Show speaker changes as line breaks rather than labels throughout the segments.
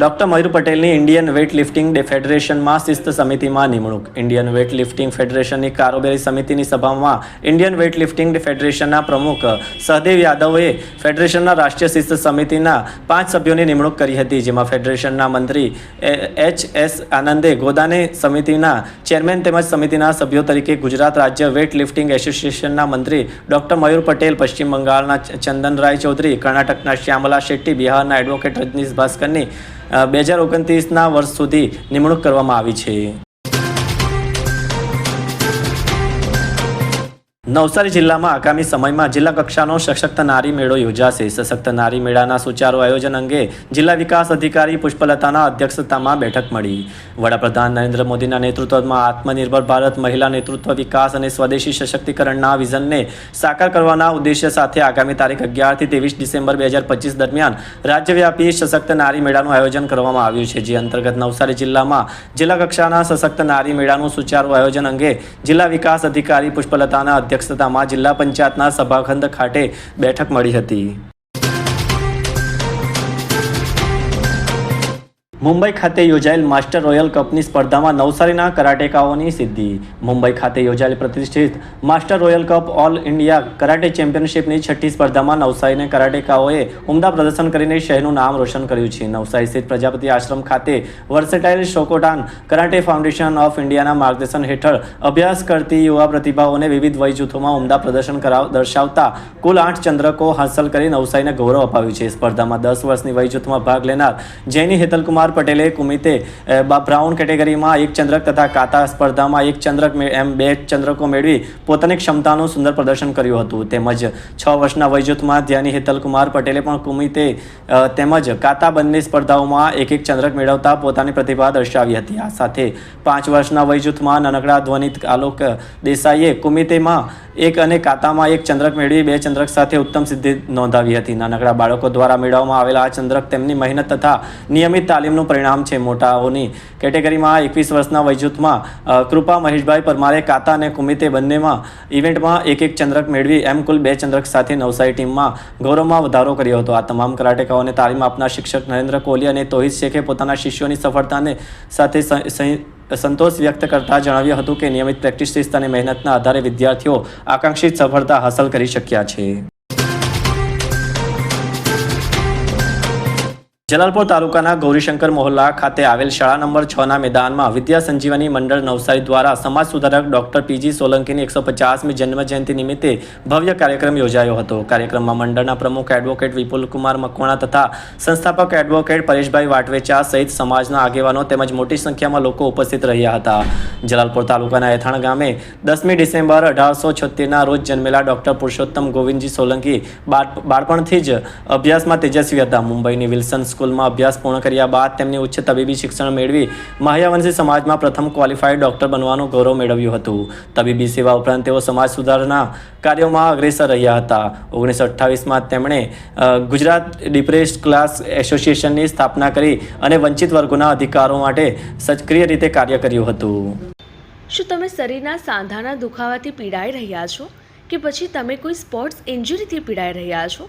Doctor મયુર પટેલની Indian weight lifting ફેડરેશનમાં શિસ્ત સમિતિમાં નિમણૂક. ઇન્ડિયન વેઇટ લિફ્ટિંગ ફેડરેશનની કારોબારી સમિતિની સભામાં ઇન્ડિયન વેઇટ લિફ્ટિંગ ફેડરેશનના પ્રમુખ સહદેવ યાદવે ફેડરેશનના રાષ્ટ્રીય શિસ્ત સમિતિના પાંચ સભ્યોની નિમણૂક કરી હતી, જેમાં ફેડરેશનના મંત્રી એચ, એસ આનંદે ગોદાને સમિતિના ચેરમેન તેમજ સમિતિના સભ્યો તરીકે ગુજરાત રાજ્ય વેઇટ લિફ્ટિંગ એસોસિએશનના મંત્રી ડોક્ટર મયુર પટેલ, પશ્ચિમ બંગાળના ચંદનરાય ચૌધરી, કર્ણાટકના શ્યામલા શેટ્ટી, બિહારના એડવોકેટ રજનીશ ભાસ્કરની બે હજાર ઓગણત્રીસના વર્ષ સુધી નિમણૂક કરવામાં આવી છે. નવસારી જિલ્લામાં આગામી સમયમાં જિલ્લા કક્ષાનો સશક્ત નારી મેળો યોજાશે. સશક્ત નારી મેળાના સુચારુ આયોજન અંગે જિલ્લા વિકાસ અધિકારી પુષ્પલતાના અધ્યક્ષતામાં બેઠક મળી. વડાપ્રધાન નરેન્દ્ર મોદીના નેતૃત્વમાં આત્મનિર્ભર ભારત મહિલા નેતૃત્વ વિકાસ અને સ્વદેશી સશક્તિકરણના વિઝનને સાકાર કરવાના ઉદ્દેશ્ય સાથે આગામી તારીખ અગિયારથી ત્રેવીસ ડિસેમ્બર બે હજાર પચીસ દરમિયાન રાજ્યવ્યાપી સશક્ત નારી મેળાનું આયોજન કરવામાં આવ્યું છે. જે અંતર્ગત નવસારી જિલ્લામાં જિલ્લા કક્ષાના સશક્ત નારી મેળાનું સુચારુ આયોજન અંગે જિલ્લા વિકાસ અધિકારી પુષ્પલતાના અધ્યક્ષતામાં જિલ્લા પંચાયતના સભાખંડ ખાતે બેઠક મળી હતી. મુંબઈ ખાતે યોજાયેલ માસ્ટર રોયલ કપની સ્પર્ધામાં નવસારીના કરાટેકાઓની સિદ્ધિ. મુંબઈ ખાતે યોજાયેલ પ્રતિષ્ઠિત master royal cup all India karate ચેમ્પિયનશિપની છઠ્ઠી સ્પર્ધામાં નવસારીના કરાટેકાઓએ ઉમદા પ્રદર્શન કરીને શહેરનું નામ રોશન કર્યું છે. નવસારી સ્થિત પ્રજાપતિ આશ્રમ ખાતે versatile Shotokan karate foundation of ઇન્ડિયાના માર્ગદર્શન હેઠળ અભ્યાસ કરતી યુવા પ્રતિભાઓને વિવિધ વય જૂથોમાં ઉમદા પ્રદર્શન કરાવ, દર્શાવતા કુલ આઠ ચંદ્રકો હાંસલ કરી નવસારીને ગૌરવ અપાવ્યું છે. સ્પર્ધામાં દસ વર્ષની વય જૂથમાં ભાગ લેનાર જૈની હેતલકુમાર પટેલે કુમિતે બ્રાઉન કેટેગરીમાં એક ચંદ્રક તથા કાતા સ્પર્ધામાં એક ચંદ્રક એમ બે ચંદ્રકો મેળવી પોતાની ક્ષમતાનું સુંદર પ્રદર્શન કર્યું હતું. તેમજ છ વર્ષના વયજૂથમાં ધ્યાની હેતલકુમાર પટેલે પણ કુમિતે તેમજ કાતા બંને સ્પર્ધાઓમાં એક એક ચંદ્રક મેળવતા પોતાની પ્રતિભા દર્શાવી હતી. આ સાથે પાંચ વર્ષના વયજૂથમાં નાનકડા ધ્વનિત આલોક દેસાઈએ કુમિતેમાં એક અને કાતામાં એક ચંદ્રક મેળવી બે ચંદ્રક સાથે ઉત્તમ સિદ્ધિ નોંધાવી હતી. નાનકડા બાળકો દ્વારા મેળવવામાં આવેલા આ ચંદ્રક તેમની મહેનત તથા નિયમિત તાલીમનું પરિણામ છે મોટાઓની. કેટેગરીમાં એકવીસ વર્ષના વયજૂથમાં કૃપા મહેશભાઈ પરમારે, કાતા અને કુમિતે બંનેમાં ઇવેન્ટમાં એક એક ચંદ્રક મેળવી, એમ કુલ બે ચંદ્રક સાથે નવસારી ટીમમાં ગૌરવમાં વધારો કર્યો હતો. આ તમામ કરાટેકાઓને તાલીમ આપનાર શિક્ષક નરેન્દ્ર કોહલી અને તોહિત શેખે પોતાના શિષ્યોની સફળતાને સાથે સંતોષ વ્યક્ત કરતા જણાવ્યું હતું કે નિયમિત પ્રેક્ટિસ શિસ્ત અને મહેનતના આધારે વિદ્યાર્થીઓ આકાંક્ષિત સફળતા હાંસલ કરી શક્યા છે. જલાલપુર તાલુકાના ગૌરીશંકર મોહલ્લા ખાતે આવેલ શાળા નંબર છ ના મેદાનમાં વિદ્યા સંજીવની મંડળ નવસારી દ્વારા સમાજ સુધારક ડોક્ટર પીજી સોલંકીની એકસો પચાસમી જન્મ જયંતિ નિમિત્તે ભવ્ય કાર્યક્રમ યોજાયો હતો. કાર્યક્રમમાં મંડળના પ્રમુખ એડવોકેટ વિપુલ કુમાર મકવાણા તથા સંસ્થાપક એડવોકેટ પરેશભાઈ વાટવેચા સહિત સમાજના આગેવાનો તેમજ મોટી સંખ્યામાં લોકો ઉપસ્થિત રહ્યા હતા. જલાલપુર તાલુકાના એથાણ ગામે દસમી ડિસેમ્બર અઢારસો છોતેરના રોજ જન્મેલા ડોક્ટર પુરુષોત્તમ ગોવિંદજી સોલંકી બાળ- બાળપણથી જ અભ્યાસમાં તેજસ્વી હતા. મુંબઈની વિલ્સન સ્કૂલમાં અભ્યાસ પૂર્ણ કર્યા બાદ તેમની ઉચ્ચ તબીબી શિક્ષણ મેળવી માહ્યાવંશી સમાજમાં પ્રથમ ક્વોલિફાઈડ ડૉક્ટર બનવાનું ગૌરવ મેળવ્યું હતું. તબીબી સેવા ઉપરાંત તેઓ સમાજ સુધારના કાર્યોમાં અગ્રેસર રહ્યા હતા. ઓગણીસો અઠ્ઠાવીસમાં તેમણે ગુજરાત ડિપ્રેસ્ડ ક્લાસ એસોસિએશનની સ્થાપના કરી અને વંચિત વર્ગોના અધિકારો માટે સક્રિય રીતે કાર્ય કર્યું હતું.
શું તમે શરીરના સાંધાના દુખાવાથી પીડાઈ રહ્યા છો? કે પછી તમે કોઈ સ્પોર્ટ્સ ઇન્જરીથી પીડાઈ રહ્યા છો?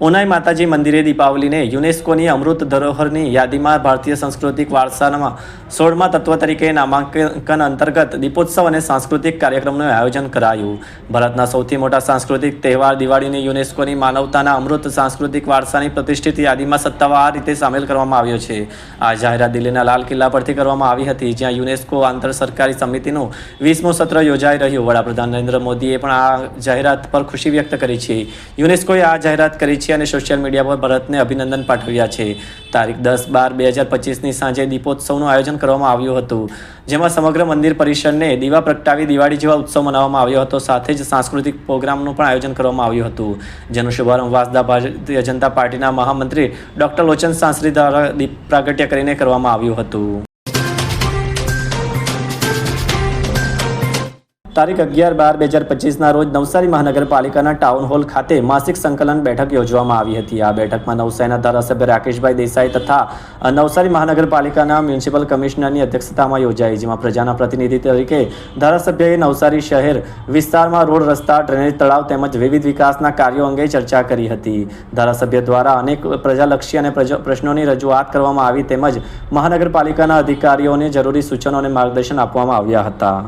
ઉનાઈ માતાજી મંદિરે દીપાવલીને યુનેસ્કોની અમૃત ધરોહરની યાદીમાં ભારતીય સાંસ્કૃતિક વારસામાં સોળમા તત્વ તરીકે નામાંકન અંતર્ગત દીપોત્સવ અને સાંસ્કૃતિક કાર્યક્રમનું આયોજન કરાયું. ભારતના સૌથી મોટા સાંસ્કૃતિક તહેવાર દિવાળીને યુનેસ્કોની માનવતાના અમૃત સાંસ્કૃતિક વારસાની પ્રતિષ્ઠિત યાદીમાં સત્તાવાર રીતે સામેલ કરવામાં આવ્યો છે. આ જાહેરાત દિલ્હીના લાલ કિલ્લા પરથી કરવામાં આવી હતી, જ્યાં યુનેસ્કો આંતર સરકારી સમિતિનું વીસમું સત્ર યોજાઈ રહ્યું. વડાપ્રધાન નરેન્દ્ર મોદીએ પણ આ જાહેરાત પર ખુશી વ્યક્ત કરી છે. યુનેસ્કોએ આ જાહેરાત કરી છે. અને સોશિયલ મીડિયા પર ભારતને અભિનંદન પાઠવ્યા છે. તારીખ દસ બાર બે હજાર પચીસની સાંજે દીપોત્સવનું આયોજન કરવામાં આવ્યું હતું. જેમાં સમગ્ર મંદિર પરિસરને દીવા પ્રગટાવી દિવાળી જેવા ઉત્સવ મનાવવામાં આવ્યો હતો. સાથે જ સાંસ્કૃતિક પ્રોગ્રામનું પણ આયોજન કરવામાં આવ્યું હતું. જેનો શુભારંભ વાસદા ભારતીય જનતા પાર્ટીના મહામંત્રી ડોક્ટર લોચન સાંસરી દ્વારા દીપ પ્રાગટ્ય કરીને કરવામાં આવ્યું હતું. તારીખ અગિયાર બાર બે હજાર પચીસના રોજ નવસારી મહાનગરપાલિકાના ટાઉન હોલ ખાતે માસિક સંકલન બેઠક યોજવામાં આવી હતી. આ બેઠકમાં નવસારીના ધારાસભ્ય રાકેશભાઈ દેસાઈ તથા નવસારી મહાનગરપાલિકાના મ્યુનિસિપલ કમિશનરની અધ્યક્ષતામાં યોજાઈ, જેમાં પ્રજાના પ્રતિનિધિ તરીકે ધારાસભ્યએ નવસારી શહેર વિસ્તારમાં રોડ, રસ્તા, ડ્રેનેજ, તળાવ તેમજ વિવિધ વિકાસના કાર્યો અંગે ચર્ચા કરી હતી. ધારાસભ્ય દ્વારા અનેક પ્રજાલક્ષી અને પ્રશ્નોની રજૂઆત કરવામાં આવી તેમજ મહાનગરપાલિકાના અધિકારીઓને જરૂરી સૂચનો અને માર્ગદર્શન આપવામાં આવ્યા હતા.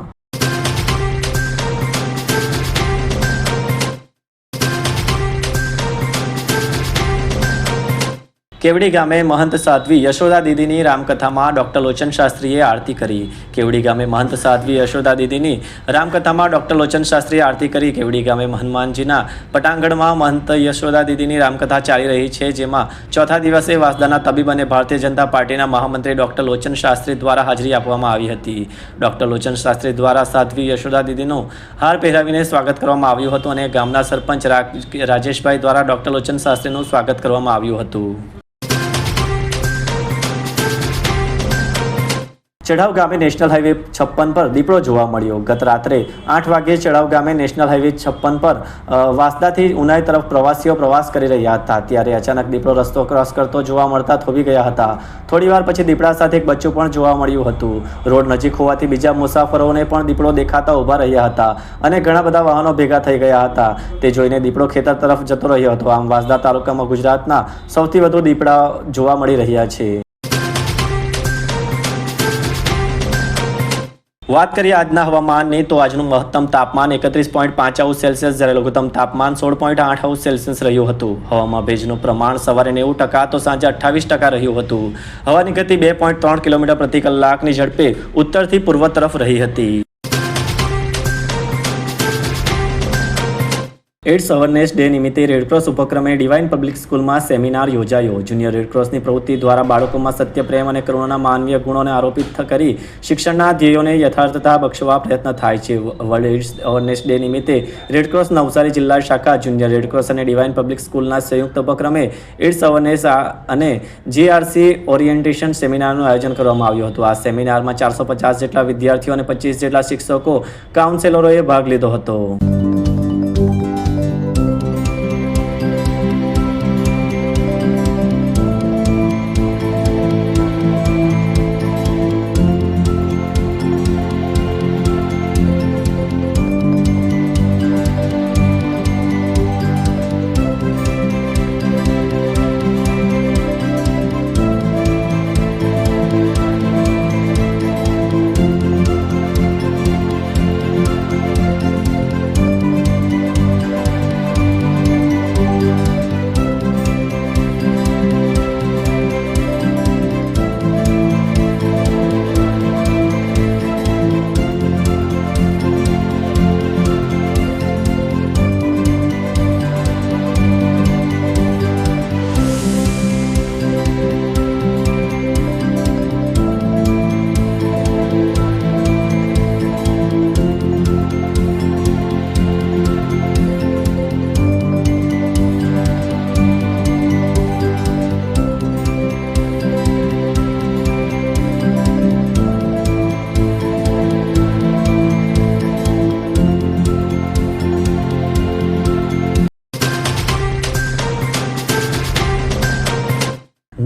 કેવડી ગામે મહંત સાધ્વી યશોદા દીદીની રામકથામાં ડૉક્ટર લોચન શાસ્ત્રીએ આરતી કરી. કેવડી ગામે મહંત સાધ્વી યશોદા દીદીની રામકથામાં ડૉક્ટર લોચન શાસ્ત્રીએ આરતી કરી. કેવડી ગામે હનુમાનજીના પટાંગણમાં મહંત યશોદા દીદીની રામકથા ચાલી રહી છે, જેમાં ચોથા દિવસે વાસદાના તબીબ અને ભારતીય જનતા પાર્ટીના મહામંત્રી ડૉક્ટર લોચન શાસ્ત્રી દ્વારા હાજરી આપવામાં આવી હતી. ડોક્ટર લોચન શાસ્ત્રી દ્વારા સાધ્વી યશોદા દીદીનું હાર પહેરાવીને સ્વાગત કરવામાં આવ્યું હતું અને ગામના સરપંચ રાજેશભાઈ દ્વારા ડૉક્ટર લોચન શાસ્ત્રીનું સ્વાગત કરવામાં આવ્યું હતું. ચઢાવ ગામે નેશનલ હાઈવે છપ્પન પર દીપડો જોવા મળ્યો. ગત રાત્રે આઠ વાગે ચઢાવ ગામે નેશનલ હાઈવે છપ્પન પર વાંસદાથી ઉનાઈ તરફ પ્રવાસીઓ પ્રવાસ કરી રહ્યા હતા. ત્યારે અચાનક દીપડો રસ્તો ક્રોસ કરતો જોવા મળતા થોભી ગયા હતા. થોડીવાર પછી દીપડા સાથે એક બચ્ચું પણ જોવા મળ્યું હતું. રોડ નજીક હોવાથી બીજા મુસાફરોને પણ દીપડો દેખાતા ઊભા રહ્યા હતા અને ઘણા બધા વાહનો ભેગા થઈ ગયા હતા. તે જોઈને દીપડો ખેતર તરફ જતો રહ્યો હતો. આમ વાસદા તાલુકામાં ગુજરાતના સૌથી વધુ દીપડા જોવા મળી રહ્યા છે. વાત કરીએ આજના હવામાનની, તો આજનું મહત્તમ તાપમાન એકત્રીસ પોઈન્ટ પાંચ હાઉસ સેલ્સિયસ, જ્યારે લઘુત્તમ તાપમાન સોળ પોઈન્ટ આઠ હાઉસ સેલ્સિયસ રહ્યું હતું. હવામાં ભેજનું પ્રમાણ સવારે નેવું ટકા, તો સાંજે અઠ્ઠાવીસ ટકા રહ્યું હતું. હવાની ગતિ બે પોઈન્ટ ત્રણ કિલોમીટર પ્રતિ કલાકની ઝડપે ઉત્તરથી પૂર્વ તરફ રહી હતી. એડ્સ અવેરનેસ ડે નિમિત્તે રેડક્રોસ ઉપક્રમે ડિવાઇન પબ્લિક સ્કૂલમાં સેમિનાર યોજાયો. જુનિયર રેડક્રોસની પ્રવૃત્તિ દ્વારા બાળકોમાં સત્ય, પ્રેમ અને કરુણાના માનવીય ગુણોને આરોપિત કરી શિક્ષણના ધ્યેયોને યથાર્થતા બક્ષવા પ્રયત્ન થાય છે. વર્લ્ડ એડ્સ અવેરનેસ ડે નિમિત્તે રેડક્રોસ નવસારી જિલ્લા શાખા જુનિયર રેડક્રોસ અને ડિવાઇન પબ્લિક સ્કૂલના સંયુક્ત ઉપક્રમે એડ્સ અવેરનેસ અને જીઆરસી ઓરિએન્ટેશન સેમિનારનું આયોજન કરવામાં આવ્યું હતું. આ સેમિનારમાં ચારસો પચાસ જેટલા વિદ્યાર્થીઓ અને પચીસ જેટલા શિક્ષકો, કાઉન્સેલરોએ ભાગ લીધો હતો.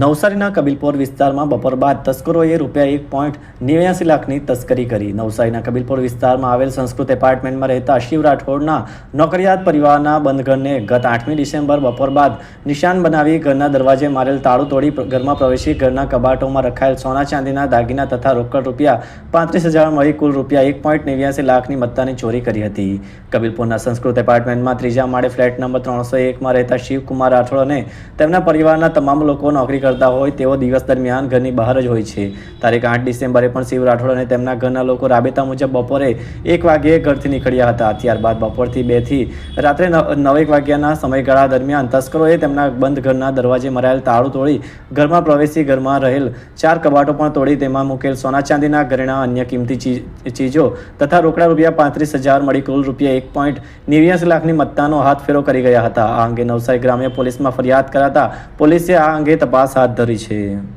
નવસારીના કબીલપોર વિસ્તારમાં બપોર બાદ તસ્કરોએ રૂપિયા એક પોઈન્ટ નેવ્યાસી લાખની તસ્કરી કરી. નવસારીના કબીલપોર વિસ્તારમાં આવેલ સંસ્કૃત એપાર્ટમેન્ટમાં રહેતા શિવ રાઠોડના નોકરિયાત પરિવારના બંધ ઘરને ગત આઠમી ડિસેમ્બર બપોર બાદ નિશાન બનાવી ઘરના દરવાજે મારેલ તાળું તોડી ઘરમાં પ્રવેશી ઘરના કબાટોમાં રખાયેલ સોના ચાંદીના દાગીના તથા રોકડ રૂપિયા પાંત્રીસ હજાર મળી કુલ રૂપિયા એક પોઈન્ટ નેવ્યાસી લાખની મત્તાની ચોરી કરી હતી. કબીલપુરના સંસ્કૃત એપાર્ટમેન્ટમાં ત્રીજા માળે ફ્લેટ નંબર ત્રણસો એકમાં રહેતા શિવકુમાર રાઠોડ અને તેમના પરિવારના તમામ લોકો નોકરી કરતા હોય તેઓ દિવસ દરમિયાન ઘરની બહાર જ હોય છે. તારીખ આઠ ડિસેમ્બરે પણ શિવ રાઠોડ અને તેમના ઘરના લોકો રાબેતા મુજબ બપોરે એક વાગ્યે ઘરથી નીકળ્યા હતા. ત્યારબાદ બપોરથી બેથી રાત્રે નવ- નવેક વાગ્યાના સમયગાળા દરમિયાન તસ્કરોએ તેમના બંધ ઘરના દરવાજે મરાયેલ તાળું તોડી ઘરમાં પ્રવેશી ઘરમાં રહેલ ચાર કબાટો પણ તોડી તેમાં મૂકેલ સોના ચાંદીના ઘરેણા, અન્ય કિંમતી ચીજો તથા રોકડા રૂપિયા પાંત્રીસ હજાર, મળી કુલ રૂપિયા એક પોઈન્ટ નેવ્યાસી લાખની મત્તાનો હાથ ફેરો કરી ગયા હતા. આ અંગે નવસારી ગ્રામ્ય પોલીસમાં ફરિયાદ કરાતા પોલીસે આ અંગે તપાસ હાથ ધરી છે.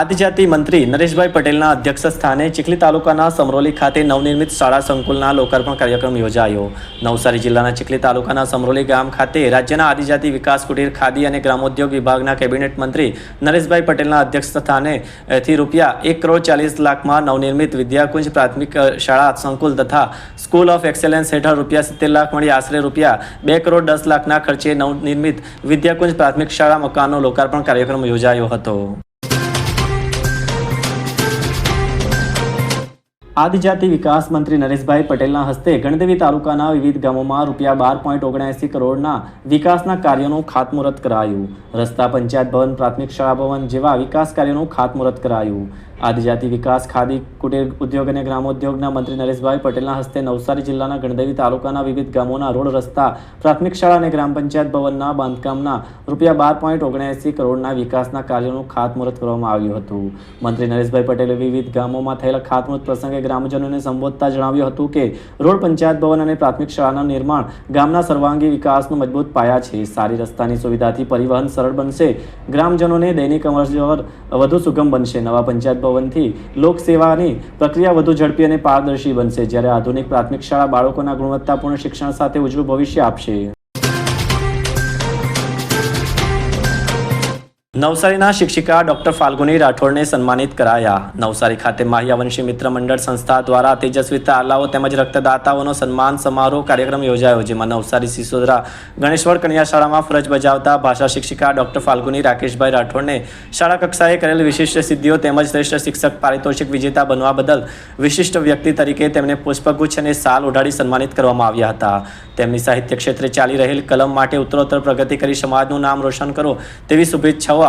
આદિજાતિ મંત્રી નરેશભાઈ પટેલના અધ્યક્ષ સ્થાને ચીખલી તાલુકાના સમરોલી ખાતે નવનિર્મિત શાળા સંકુલના લોકાર્પણ કાર્યક્રમ યોજાયો. નવસારી જિલ્લાના ચીખલી તાલુકાના સમરોલી ગામ ખાતે રાજ્યના આદિજાતિ વિકાસ કુટીર, ખાદી અને ગ્રામોદ્યોગ વિભાગના કેબિનેટ મંત્રી નરેશભાઈ પટેલના અધ્યક્ષ સ્થાને થી રૂપિયા એક કરોડ ચાલીસ લાખમાં નવનિર્મિત વિદ્યાકુંજ પ્રાથમિક શાળા સંકુલ તથા સ્કૂલ ઓફ એક્સેલન્સ હેઠળ રૂપિયા સિત્તેર લાખ મળી આશરે રૂપિયા બે કરોડ દસ લાખના ખર્ચે નવનિર્મિત વિદ્યાકુંજ પ્રાથમિક શાળા મકાનનો લોકાર્પણ કાર્યક્રમ યોજાયો હતો. આદિજાતિ વિકાસ મંત્રી નરેશભાઈ પટેલના હસ્તે ગણદેવી તાલુકાના વિવિધ ગામોમાં રૂપિયા બાર પોઈન્ટ ઓગણએંસી કરોડના વિકાસના કાર્યોનું ખાતમુહૂર્ત કરાયું. રસ્તા પંચાયત ભવન, પ્રાથમિક શાળા ભવન જેવા વિકાસ કાર્યોનું ખાતમુહૂર્ત કરાયું. આદિજાતિ વિકાસ, ખાદી, કુટીર ઉદ્યોગ અને ગ્રામોદ્યોગના મંત્રી નરેશભાઈ પટેલના હસ્તે નવસારી જિલ્લાના ગણદેવી તાલુકાના વિવિધ ગામોના રોડ રસ્તા, પ્રાથમિક શાળા અને ગ્રામ પંચાયત ભવનના બાંધકામના રૂપિયા બાર પોઈન્ટ ઓગણએંસી કરોડના વિકાસના કાર્યોનું ખાતમુહૂર્ત કરવામાં આવ્યું હતું. મંત્રી નરેશભાઈ પટેલે વિવિધ ગામોમાં થયેલા ખાતમુહૂર્ત પ્રસંગે ગ્રામજનોને સંબોધતા જણાવ્યું હતું કે, રોડ પંચાયત ભવન અને પ્રાથમિક શાળાના નિર્માણ ગામના સર્વાંગી વિકાસનો મજબૂત પાયા છે. સારી રસ્તાની સુવિધાથી પરિવહન સરળ બનશે. ગ્રામજનોને દૈનિક અવર વધુ સુગમ બનશે. નવા પંચાયત ભવનથી લોકસેવાની પ્રક્રિયા વધુ ઝડપી અને પારદર્શી બનશે, જ્યારે આધુનિક પ્રાથમિક શાળા બાળકોના ગુણવત્તાપૂર્ણ શિક્ષણ સાથે ઉજળું ભવિષ્ય આપશે. નવસારીના શિક્ષિકા ડોક્ટર ફાલ્ગુની રાઠોડને સન્માનિત કરાયા. નવસારી ખાતે માહ્યાવંશી મિત્ર મંડળ સંસ્થા દ્વારા તેજસ્વી તાલાઓ તેમજ રક્તદાતાઓનો સન્માન સમારોહ કાર્યક્રમ યોજાયો, જેમાં નવસારી સિસોદરા ગણેશ્વર કન્યા શાળામાં ફરજ બજાવતા ભાષા શિક્ષિકા ડોક્ટર ફાલ્ગુની, રાકેશભાઈ રાઠોડને શાળા કક્ષાએ કરેલ વિશિષ્ટ સિદ્ધિઓ તેમજ શ્રેષ્ઠ શિક્ષક, પારિતોષિક વિજેતા બનવા બદલ વિશિષ્ટ વ્યક્તિ તરીકે તેમને પુષ્પગુચ્છ અને સાલ ઓઢાડી સન્માનિત કરવામાં આવ્યા હતા. તેમની સાહિત્ય ક્ષેત્રે ચાલી રહેલ કલમ માટે ઉત્તરોત્તર પ્રગતિ કરી સમાજનું નામ રોશન કરો તેવી શુભેચ્છાઓ